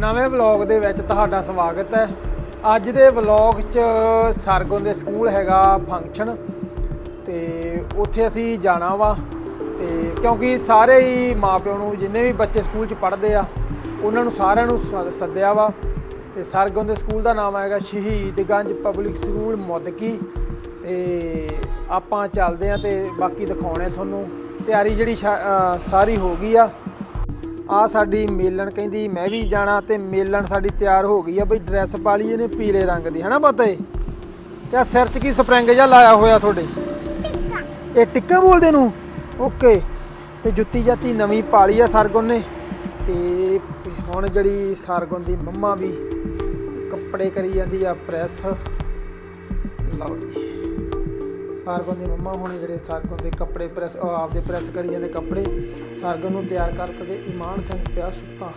ਨਵੇਂ ਵਲੌਗ ਦੇ ਵਿੱਚ ਤੁਹਾਡਾ ਸਵਾਗਤ ਹੈ। ਅੱਜ ਦੇ ਵਲੌਗ 'ਚ ਸਰਗੋਂ ਦੇ ਸਕੂਲ ਹੈਗਾ ਫੰਕਸ਼ਨ ਤੇ ਉੱਥੇ ਅਸੀਂ ਜਾਣਾ ਵਾ ਤੇ ਕਿਉਂਕਿ ਸਾਰੇ ਹੀ ਮਾਪਿਆਂ ਨੂੰ ਜਿੰਨੇ ਵੀ ਬੱਚੇ ਸਕੂਲ 'ਚ ਪੜ੍ਹਦੇ ਆ ਉਹਨਾਂ ਨੂੰ ਸਾਰਿਆਂ ਨੂੰ ਸ- ਸੱਦਿਆ ਵਾ ਤੇ ਸਰਗੋਂ ਦੇ ਸਕੂਲ ਦਾ ਨਾਮ ਹੈਗਾ ਸ਼ਹੀਦਗੰਜ ਪਬਲਿਕ ਸਕੂਲ ਮੁੱਦਕੀ ਤੇ ਆਪਾਂ ਚੱਲਦੇ ਆ ਤੇ ਬਾਕੀ ਦਿਖਾਉਣੇ ਤੁਹਾਨੂੰ। ਤਿਆਰੀ ਜਿਹੜੀ ਸ਼ਾ- ਅ, ਸਾਰੀ ਹੋ ਗਈ ਆ। ਆ ਸਾਡੀ ਮੇਲਣ ਕਹਿੰਦੀ, ਮੈਂ ਵੀ ਜਾਣਾ ਤੇ ਮੇਲਣ ਸਾਡੀ ਤਿਆਰ ਹੋ ਗਈ ਆ ਬਈ ਡਰੈਸ ਪਾ ਲਈ ਇਹਨੇ ਪੀਲੇ ਰੰਗ ਦੀ। ਹਨਾ ਪਤਾ ਏ ਤੇ ਸਿਰ 'ਚ ਕੀ ਸਪਰਿੰਗ ਜਿਹਾ ਲਾਇਆ ਹੋਇਆ ਤੁਹਾਡੇ? ਇਹ ਟਿੱਕਾ ਬੋਲਦੇ ਨੂੰ? ਓਕੇ। ਤੇ ਜੁੱਤੀ ਜਾਤੀ ਨਵੀਂ ਪਾ ਲਈ ਆ ਸਰਗੁਣ ਨੇ। ਤੇ ਹੁਣ ਜਿਹੜੀ ਸਰਗੁਣ ਦੀ ਮੰਮਾ ਵੀ ਕੱਪੜੇ ਕਰੀ ਜਾਂਦੀ ਆ ਪ੍ਰੈਸ। ਲਓ ਜੀ। ਸਰਗੁਣ ਦੀ ਮੰਮਾ ਹੁਣ ਜਿਹੜੇ ਸਰਗੁਣ ਦੇ ਕੱਪੜੇ ਪ੍ਰੈਸ ਉਹ ਆਪਦੇ ਪ੍ਰੈਸ ਕਰੀ ਜਾਂਦੇ ਕੱਪੜੇ, ਸਰਗੁਣ ਨੂੰ ਤਿਆਰ ਕਰਕੇ ਤੇ ਇਮਾਨ ਸਿੰਘ ਪਿਆ ਸੁੱਤਾ।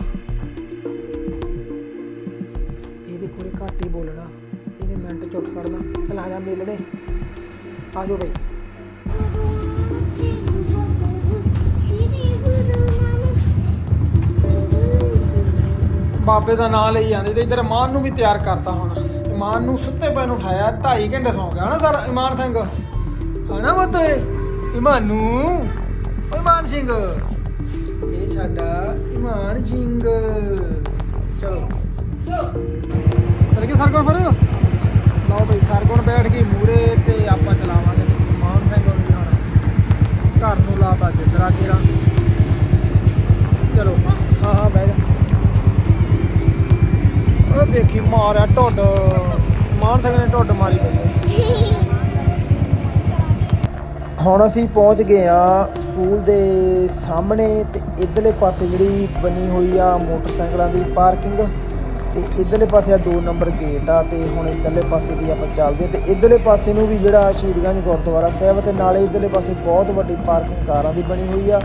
ਇਹਦੇ ਕੋਲੇ ਘੱਟ ਹੀ ਬੋਲਣਾ, ਇਹਨੇ ਮਿੰਟ ਚ ਉੱਠ ਖੜਨਾ। ਚਲ ਆ ਜਾ ਮਿਲਣੇ। ਆ ਜਾਓ ਬਈ। ਬਾਬੇ ਦਾ ਨਾਮ ਲਈ ਜਾਂਦੇ ਤੇ ਇਧਰ ਮਾਨ ਨੂੰ ਵੀ ਤਿਆਰ ਕਰਤਾ ਹੁਣ। ਇਮਾਨ ਨੂੰ ਸੁੱਤੇ ਪੈ ਨੂੰ ਉਠਾਇਆ 2.5 ਘੰਟੇ ਸੌਂ ਗਿਆ ਨਾ ਸਰ ਇਮਾਨ ਸਿੰਘ? ਹਨਾ ਮਤੇ ਇਮਾਨੂ? ਓਏ ਇਮਾਨ ਸਿੰਘ। ਇਹ ਸਾਡਾ ਇਮਾਨ ਸਿੰਘ। ਚਲੋ। ਚਲ ਗਏ ਸਰਗੁਣ ਫਿਰ। ਲਓ ਬਈ ਸਰਗੁਣ ਬੈਠ ਗਈ ਮੂਰੇ ਤੇ ਆਪਾਂ ਚਲਾਵਾਂਗੇ ਮਾਨ ਸਿੰਘ ਨੂੰ ਵੀ ਹੁਣ ਘਰ ਨੂੰ ਲਾਤਾ ਜਿੱਦਰਾ ਕੇਰਾ। ਚਲੋ, ਹਾਂ ਹਾਂ, ਬਹਿ ਜਾ। ਉਹ ਦੇਖੀ ਮਾਰਿਆ ਢੁੱਡ। ਮਾਨ ਸਿੰਘ ਨੇ ਢੁੱਡ ਮਾਰੀ ਪਈ ਹੁਣ ਅਸੀਂ ਪਹੁੰਚ ਗਏ ਆ ਸਕੂਲ ਦੇ ਸਾਹਮਣੇ ਤੇ ਇਧਰਲੇ ਪਾਸੇ ਜਿਹੜੀ ਬਣੀ ਹੋਈ ਆ ਮੋਟਰਸਾਈਕਲਾਂ ਦੀ ਪਾਰਕਿੰਗ ਤੇ ਇਧਰਲੇ ਪਾਸੇ ਆ 2 ਨੰਬਰ ਗੇਟ ਆ ਤੇ ਹੁਣ ਇਧਰਲੇ ਪਾਸੇ ਦੀ ਆਪਾਂ ਚੱਲਦੇ ਤੇ ਇਧਰਲੇ ਪਾਸੇ ਨੂੰ ਵੀ ਜਿਹੜਾ ਸ਼ਹੀਦਗੰਜ ਗੁਰਦੁਆਰਾ ਸਾਹਿਬ ਤੇ ਨਾਲੇ ਇਧਰਲੇ ਪਾਸੇ ਬਹੁਤ ਵੱਡੀ ਪਾਰਕਿੰਗ ਕਾਰਾਂ ਦੀ ਬਣੀ ਹੋਈ ਆ।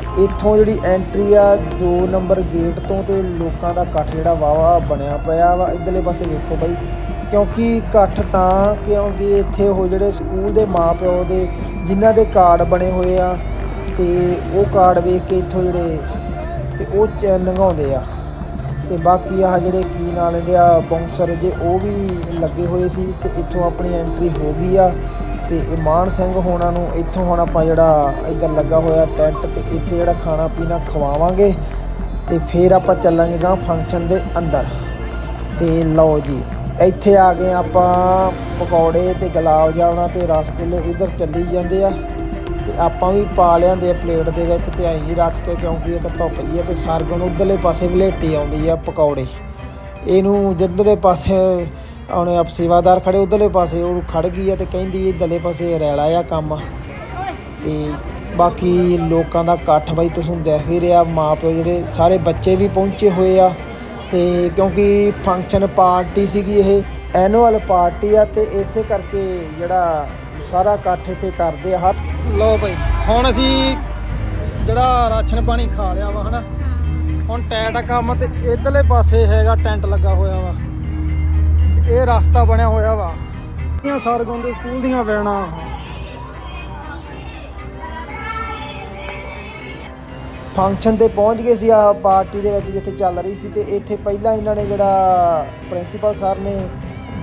ਤੇ ਇੱਥੋਂ ਜਿਹੜੀ ਐਂਟਰੀ ਆ 2 ਨੰਬਰ ਗੇਟ ਤੋਂ ਤੇ ਲੋਕਾਂ ਦਾ ਇਕੱਠ ਜਿਹੜਾ ਵਾਵਾ ਬਣਿਆ ਪਿਆ ਵਾ। ਇਧਰਲੇ ਪਾਸੇ ਵੇਖੋ ਬਾਈ ਕਿਉਂਕਿ ਇਕੱਠ ਤਾਂ ਕਿਉਂਕਿ ਇੱਥੇ ਉਹ ਜਿਹੜੇ ਸਕੂਲ ਦੇ ਮਾਪਿਓ ਦੇ, ਜਿਨ੍ਹਾਂ ਦੇ ਕਾਰਡ ਬਣੇ ਹੋਏ ਆ ਤੇ ਉਹ ਕਾਰਡ ਵੇਖ ਕੇ ਇੱਥੋਂ ਜਿਹੜੇ ਤੇ ਉਹ ਚੈਨ ਲੰਘਾਉਂਦੇ ਆ। ਤੇ ਬਾਕੀ ਆਹ ਜਿਹੜੇ ਕੀ ਨਾਂ ਲੈਂਦੇ ਆ ਬਾਉਂਸਰ ਜੇ ਉਹ ਵੀ ਲੱਗੇ ਹੋਏ ਸੀ ਤੇ ਇੱਥੋਂ ਆਪਣੀ ਐਂਟਰੀ ਹੋ ਗਈ ਆ। ਤੇ ਇਮਾਨ ਸਿੰਘ ਹੋਣਾ ਨੂੰ ਇੱਥੋਂ ਹੁਣ ਆਪਾਂ ਜਿਹੜਾ ਇੱਧਰ ਲੱਗਾ ਹੋਇਆ ਟੈਂਟ ਤੇ ਇੱਥੇ ਜਿਹੜਾ ਖਾਣਾ ਪੀਣਾ ਖਵਾਵਾਂਗੇ ਤੇ ਫਿਰ ਆਪਾਂ ਚੱਲਾਂਗੇ ਗਾਂ ਫੰਕਸ਼ਨ ਦੇ ਅੰਦਰ। ਤੇ ਲਓ ਜੀ। ਇੱਥੇ ਆ ਗਏ ਆਪਾਂ, ਪਕੌੜੇ ਤੇ ਗੁਲਾਬ ਜਾਮਣਾ ਤੇ ਰਸਗੁੱਲੇ, ਇਧਰ ਚੱਲੀ ਜਾਂਦੇ ਆ। ਤੇ ਆਪਾਂ ਵੀ ਪਾ ਲਿਆਂਦੇ ਆ ਪਲੇਟ ਦੇ ਵਿੱਚ ਤੇ ਐਂ ਹੀ ਰੱਖ ਕੇ, ਕਿਉਂਕਿ ਇੱਕ ਧੁੱਪ ਜੀ ਆ ਤੇ ਸਰਗਣ ਉਧਰਲੇ ਪਾਸੇ ਵਲੇਟੀ ਆਉਂਦੀ ਆ ਪਕੌੜੇ। ਇਹਨੂੰ ਜਿੱਧਰਲੇ ਪਾਸੇ ਆਉਣੇ ਆਪ ਸੇਵਾਦਾਰ ਖੜੇ, ਉਧਰਲੇ ਪਾਸੇ ਉਹ ਖੜ ਗਈ ਆ ਤੇ ਕਹਿੰਦੀ ਇਧਰਲੇ ਪਾਸੇ ਰੈਲਾ ਆ ਕੰਮ। ਤੇ ਬਾਕੀ ਲੋਕਾਂ ਦਾ ਇਕੱਠ ਬਾਈ ਤੁਸੀਂ ਦੇਖ ਹੀ ਰਿਹਾ ਮਾਪਿਓ ਜਿਹੜੇ ਸਾਰੇ ਬੱਚੇ ਵੀ ਪਹੁੰਚੇ ਹੋਏ ਆ। ਤੇ ਕਿਉਂਕਿ ਫੰਕਸ਼ਨ ਪਾਰਟੀ ਸੀਗੀ ਇਹ ਐਨੂਅਲ ਪਾਰਟੀ ਆ ਤੇ ਇਸੇ ਕਰਕੇ ਜਿਹੜਾ ਸਾਰਾ ਇਕੱਠ ਇੱਥੇ ਕਰਦੇ ਆ ਹਰ ਲਓ ਭਾਈ, ਹੁਣ ਅਸੀਂ ਜਿਹੜਾ ਰਾਸ਼ਨ ਪਾਣੀ ਖਾ ਲਿਆ ਵਾ ਹਨਾ, ਹੁਣ ਟੈਂਟ ਆ ਕੰਮ ਤੇ ਇਧਰਲੇ ਪਾਸੇ ਹੈਗਾ ਟੈਂਟ ਲੱਗਾ ਹੋਇਆ ਵਾ ਇਹ ਰਸਤਾ ਬਣਿਆ ਹੋਇਆ ਵਾ। ਇਹ ਸਰਗੁਣ ਦੇ ਸਕੂਲ ਦੀਆਂ ਵੈਣਾ। ਫੰਕਸ਼ਨ ਤੇ ਪਹੁੰਚ ਗਏ ਸੀ, ਆ ਪਾਰਟੀ ਦੇ ਵਿੱਚ ਜਿੱਥੇ ਚੱਲ ਰਹੀ ਸੀ ਤੇ ਇੱਥੇ ਪਹਿਲਾਂ ਇਹਨਾਂ ਨੇ ਜਿਹੜਾ ਪ੍ਰਿੰਸੀਪਲ ਸਰ ਨੇ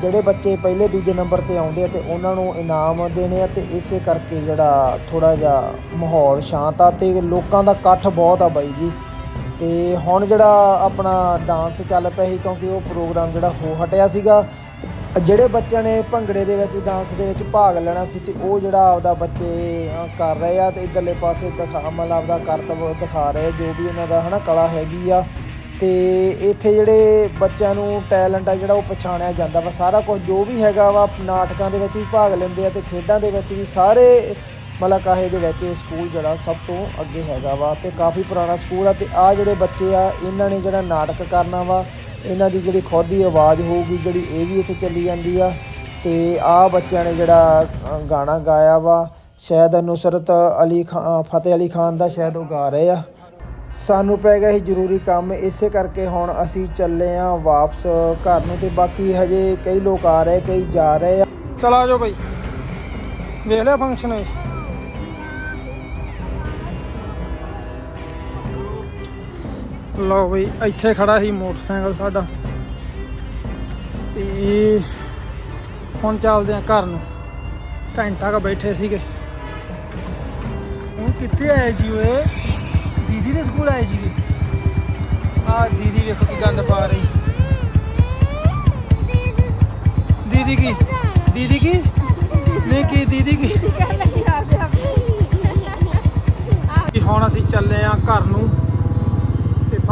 ਜਿਹੜੇ ਬੱਚੇ ਪਹਿਲੇ ਦੂਜੇ ਨੰਬਰ ਤੇ ਆਉਂਦੇ ਆ ਤੇ ਉਹਨਾਂ ਨੂੰ ਇਨਾਮ ਦੇਣੇ ਆ ਤੇ ਇਸੇ ਕਰਕੇ ਜਿਹੜਾ ਥੋੜਾ ਜਿਹਾ ਮਾਹੌਲ ਸ਼ਾਂਤ ਆ ਤੇ ਲੋਕਾਂ ਦਾ ਇਕੱਠ ਬਹੁਤ ਆ ਬਾਈ ਜੀ। ਤੇ ਹੁਣ ਜਿਹੜਾ ਆਪਣਾ ਡਾਂਸ ਚੱਲ ਪਿਆ ਸੀ ਕਿਉਂਕਿ ਉਹ ਪ੍ਰੋਗਰਾਮ ਜਿਹੜਾ ਹੋ ਹਟਿਆ ਸੀਗਾ। ਜਿਹੜੇ ਬੱਚਿਆਂ ਨੇ ਭੰਗੜੇ ਦੇ ਵਿੱਚ ਡਾਂਸ ਦੇ ਵਿੱਚ ਭਾਗ ਲੈਣਾ ਸੀ ਤੇ ਉਹ ਜਿਹੜਾ ਆਪਦਾ ਬੱਚੇ ਕਰ ਰਹੇ ਆ ਤੇ ਇਧਰਲੇ ਪਾਸੇ ਦਿਖਾ ਮਤਲਬ ਆਪਦਾ ਕਰਤਵ ਦਿਖਾ ਰਹੇ ਆ, ਜੋ ਵੀ ਉਹਨਾਂ ਦਾ ਹਨਾ ਕਲਾ ਹੈਗੀ ਆ। ਤੇ ਇੱਥੇ ਜਿਹੜੇ ਬੱਚਿਆਂ ਨੂੰ ਟੈਲੈਂਟ ਆ ਜਿਹੜਾ ਉਹ ਪਛਾਣਿਆ ਜਾਂਦਾ ਵਾ। ਸਾਰਾ ਕੁਝ ਜੋ ਵੀ ਹੈਗਾ ਵਾ ਨਾਟਕਾਂ ਦੇ ਵਿੱਚ ਵੀ ਭਾਗ ਲੈਂਦੇ ਆ ਤੇ ਖੇਡਾਂ ਦੇ ਵਿੱਚ ਵੀ ਸਾਰੇ ਮਤਲਬ ਕਾਹੇ ਦੇ ਵਿੱਚ ਇਹ ਸਕੂਲ ਜਿਹੜਾ ਸਭ ਤੋਂ ਅੱਗੇ ਹੈਗਾ ਵਾ ਤੇ ਕਾਫੀ ਪੁਰਾਣਾ ਸਕੂਲ ਆ ਤੇ ਆ ਜਿਹੜੇ ਬੱਚੇ ਆ ਇਹਨਾਂ ਨੇ ਜਿਹੜਾ ਨਾਟਕ ਕਰਨਾ ਵਾ ਇਹਨਾਂ ਦੀ ਜਿਹੜੀ ਖੁਦ ਦੀ ਆਵਾਜ਼ ਹੋਊਗੀ, ਜਿਹੜੀ ਇਹ ਵੀ ਇੱਥੇ ਚੱਲੀ ਜਾਂਦੀ ਆ। ਤੇ ਆ ਬੱਚਿਆਂ ਨੇ ਜਿਹੜਾ ਗਾਣਾ ਗਾਇਆ ਵਾ, ਸ਼ਾਇਦ ਨੁਸਰਤ ਅਲੀ ਖਾਨ ਫਤਿਹ ਅਲੀ ਖਾਨ ਦਾ ਸ਼ਾਇਦ ਉਹ ਗਾ ਰਹੇ ਆ। ਸਾਨੂੰ ਪੈ ਗਿਆ ਸੀ ਜ਼ਰੂਰੀ ਕੰਮ, ਇਸੇ ਕਰਕੇ ਹੁਣ ਅਸੀਂ ਚੱਲੇ ਆ ਵਾਪਸ ਘਰ ਨੂੰ ਤੇ ਬਾਕੀ ਹਜੇ ਕਈ ਲੋਕ ਆ ਰਹੇ, ਕਈ ਜਾ ਰਹੇ ਆ। ਚਲਾ ਜਾਓ ਬਈ। ਵੇਖ ਲਿਆ ਫੰਕਸ਼ਨ ਇਹ। ਲਓ ਬਈ ਇੱਥੇ ਖੜਾ ਸੀ ਮੋਟਰਸਾਈਕਲ ਸਾਡਾ। ਤੇ ਹੁਣ ਚੱਲਦੇ ਆ ਘਰ ਨੂੰ। ਘੰਟਾ ਕ ਬੈਠੇ ਸੀਗੇ। ਹੁਣ ਕਿੱਥੇ ਆਏ ਜੀ ਓਏ? ਦੀਦੀ ਦੇ ਸਕੂਲ ਆਏ ਜੀ ਆ ਦੀਦੀ ਵੇਖੋ ਕੀ ਗੰਦ ਪਾ ਰਹੀ। ਦੀਦੀ ਕੀ? ਦੀਦੀ ਕੀ? ਨਹੀਂ ਕੀ ਦੀਦੀ ਕੀ? ਹੁਣ ਅਸੀਂ ਚੱਲੇ ਆ ਘਰ ਨੂੰ।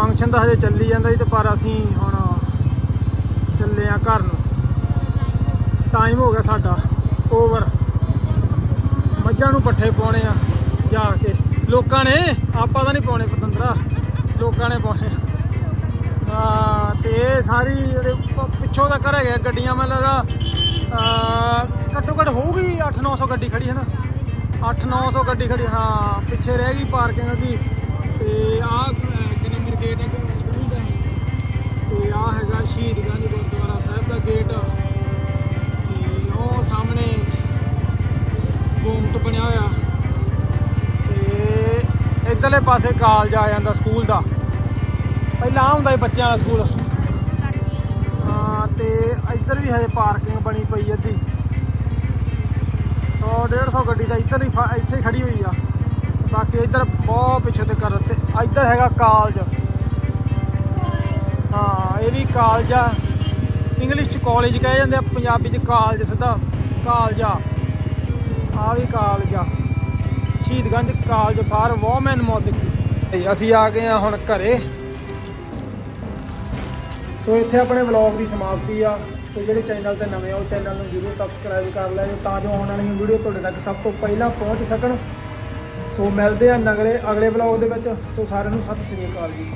ਫੰਕਸ਼ਨ ਤਾਂ ਹਜੇ ਚੱਲੀ ਜਾਂਦਾ ਜੀ ਤੇ ਪਰ ਅਸੀਂ ਹੁਣ ਚੱਲੇ ਆ ਘਰ ਨੂੰ। ਟਾਈਮ ਹੋ ਗਿਆ ਸਾਡਾ। ਓਵਰ ਮੱਝਾਂ ਨੂੰ ਪੱਠੇ ਪਾਉਣੇ ਆ, ਜਾ ਕੇ। ਲੋਕਾਂ ਨੇ, ਆਪਾਂ ਤਾਂ ਨਹੀਂ ਪਾਉਣੇ ਪਤੰਦਰਾ। ਲੋਕਾਂ ਨੇ ਪਾਉਣੇ ਆ। ਤੇ ਇਹ ਸਾਰੀ ਜਿਹੜੇ ਪਿੱਛੋਂ ਦਾ ਘਰ ਹੈਗਾ ਗੱਡੀਆਂ, ਮੈਨੂੰ ਲੱਗਦਾ ਘੱਟੋ ਘੱਟ ਹੋਊਗੀ 8-900 ਗੱਡੀ ਖੜੀ ਹੈ ਨਾ 8-900 ਗੱਡੀ ਖੜੀ, ਹਾਂ, ਪਿੱਛੇ ਰਹਿ ਗਈ ਪਾਰਕਿੰਗ ਦੀ ਤੇ ਆਹ ਗੇਟ ਹੈ ਸਕੂਲ ਦਾ ਤੇ ਆਹ ਹੈਗਾ ਸ਼ਹੀਦਗੰਜ ਗੁਰਦੁਆਰਾ ਸਾਹਿਬ ਦਾ ਗੇਟ ਤੇ ਉਹ ਸਾਹਮਣੇ ਬੂਮਟ ਬਣਿਆ ਹੋਇਆ। ਤੇ ਇਧਰਲੇ ਪਾਸੇ ਕਾਲਜ ਆ ਜਾਂਦਾ ਸਕੂਲ ਦਾ। ਪਹਿਲਾਂ ਆਹ ਹੁੰਦਾ ਸੀ ਬੱਚਿਆਂ ਵਾਲਾ ਸਕੂਲ। ਹਾਂ, ਤੇ ਇੱਧਰ ਵੀ ਹਜੇ ਪਾਰਕਿੰਗ ਬਣੀ ਪਈ ਅੱਧੀ। 100 150 ਗੱਡੀ ਤਾਂ ਇੱਧਰ ਹੀ ਇੱਥੇ ਹੀ ਖੜੀ ਹੋਈ ਆ। ਬਾਕੀ ਇੱਧਰ ਬਹੁਤ ਪਿੱਛੇ ਤੇ ਕਰ ਤੇ ਇੱਧਰ ਹੈਗਾ ਕਾਲਜ ਇਹ ਵੀ ਕਾਲਜ ਆ। ਇੰਗਲਿਸ਼ ਚ ਕਾਲਜ ਕਹੇ ਜਾਂਦੇ ਆ, ਪੰਜਾਬੀ ਚ ਕਾਲਜ ਸਿੱਧਾ। ਕਾਲਜ ਆ। ਆ ਵੀ ਕਾਲਜ ਆ। ਸ਼ਹੀਦਗੰਜ ਕਾਲਜ ਫਾਰ ਵੋਮਨ ਮੋਦਕੀ ਅਸੀਂ ਆ ਗਏ ਆ ਹੁਣ ਘਰੇ। ਸੋ ਇੱਥੇ ਆਪਣੇ ਵਲੌਗ ਦੀ ਸਮਾਪਤੀ ਆ। ਸੋ ਜਿਹੜੇ ਚੈਨਲ ਤੇ ਨਵੇਂ ਆ ਉਹ ਚੈਨਲ ਨੂੰ ਜਰੂਰ ਸਬਸਕ੍ਰਾਈਬ ਕਰ ਲਿਓ ਤਾਂ ਜੋ ਆਉਣ ਵਾਲੀਆਂ ਵੀਡੀਓ ਤੁਹਾਡੇ ਤੱਕ ਸਭ ਤੋਂ ਪਹਿਲਾਂ ਪਹੁੰਚ ਸਕਣ। ਸੋ ਮਿਲਦੇ ਆ ਨਗਲੇ, ਅਗਲੇ ਵਲੌਗ ਦੇ ਵਿੱਚ। ਸੋ ਸਾਰਿਆਂ ਨੂੰ ਸਤਿ ਸ੍ਰੀ ਅਕਾਲ ਜੀ।